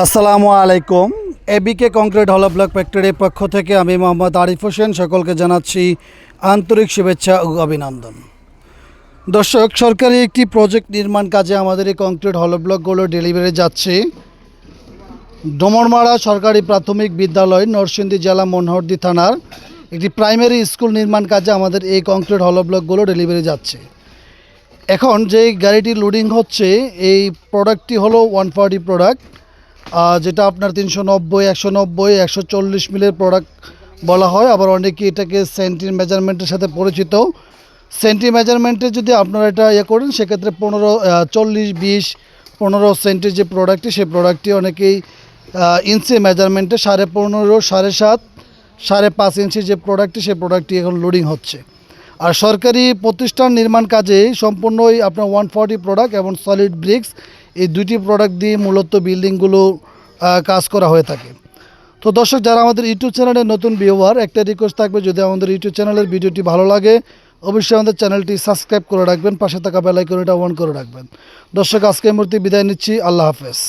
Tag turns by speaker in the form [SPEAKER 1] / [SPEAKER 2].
[SPEAKER 1] আসসালামু আলাইকুম। এবিকে কংক্রিট হল ব্লক ফ্যাক্টরির পক্ষ থেকে আমি মোহাম্মদ আরিফ হোসেন সকলকে জানাচ্ছি আন্তরিক শুভেচ্ছা ও অভিনন্দন। দর্শক, সরকারি একটি প্রজেক্ট নির্মাণ কাজে আমাদের এই কংক্রিট হল ব্লকগুলো ডেলিভারি যাচ্ছে। ডোমরমারা সরকারি প্রাথমিক বিদ্যালয়, নরসিংদী জেলা মনোহরদী থানার একটি প্রাইমারি স্কুল নির্মাণ কাজে আমাদের এই কংক্রিট হল ব্লকগুলো ডেলিভারি যাচ্ছে। এখন যে গাড়িটি লোডিং হচ্ছে, এই প্রোডাক্টটি হলো ওয়ান ফর্টি প্রোডাক্ট যেটা আপনার তিনশো নব্বই, একশো নব্বই, একশো চল্লিশ মিলের প্রোডাক্ট বলা হয়। আবার অনেকে এটাকে সেন্টির মেজারমেন্টের সাথে পরিচিত। সেন্টি মেজারমেন্টে যদি আপনারা এটা ইয়ে করেন, সেক্ষেত্রে পনেরো চল্লিশ, বিশ, পনেরো সেন্টির যে প্রোডাক্টটি সেই প্রোডাক্টটি অনেকেই ইঞ্চি মেজারমেন্টে সাড়ে পনেরো, সাড়ে সাত, সাড়ে পাঁচ ইঞ্চির যে প্রোডাক্টটি সেই প্রোডাক্টটি এখন লোডিং হচ্ছে। আর সরকারি প্রতিষ্ঠান নির্মাণ কাজে সম্পূর্ণই আপনার ওয়ান ফর্টি প্রোডাক্ট এবং সলিড ব্রিক্স এই দুটি প্রোডাক্ট দিয়ে মূলত বিল্ডিংগুলো কাজ করা হয়ে থাকে। তো দর্শক, যারা আমাদের ইউটিউব চ্যানেলের নতুন ভিউয়ার একটা রিকোয়েস্ট থাকবে, যদি আমাদের ইউটিউব চ্যানেলের ভিডিওটি ভালো লাগে, অবশ্যই আমাদের চ্যানেলটি সাবস্ক্রাইব করে রাখবেন, পাশে থাকা বেলাইকনটা অন করে রাখবেন। দর্শক, আজকে মূর্তি বিদায় নিচ্ছি, আল্লাহ হাফেজ।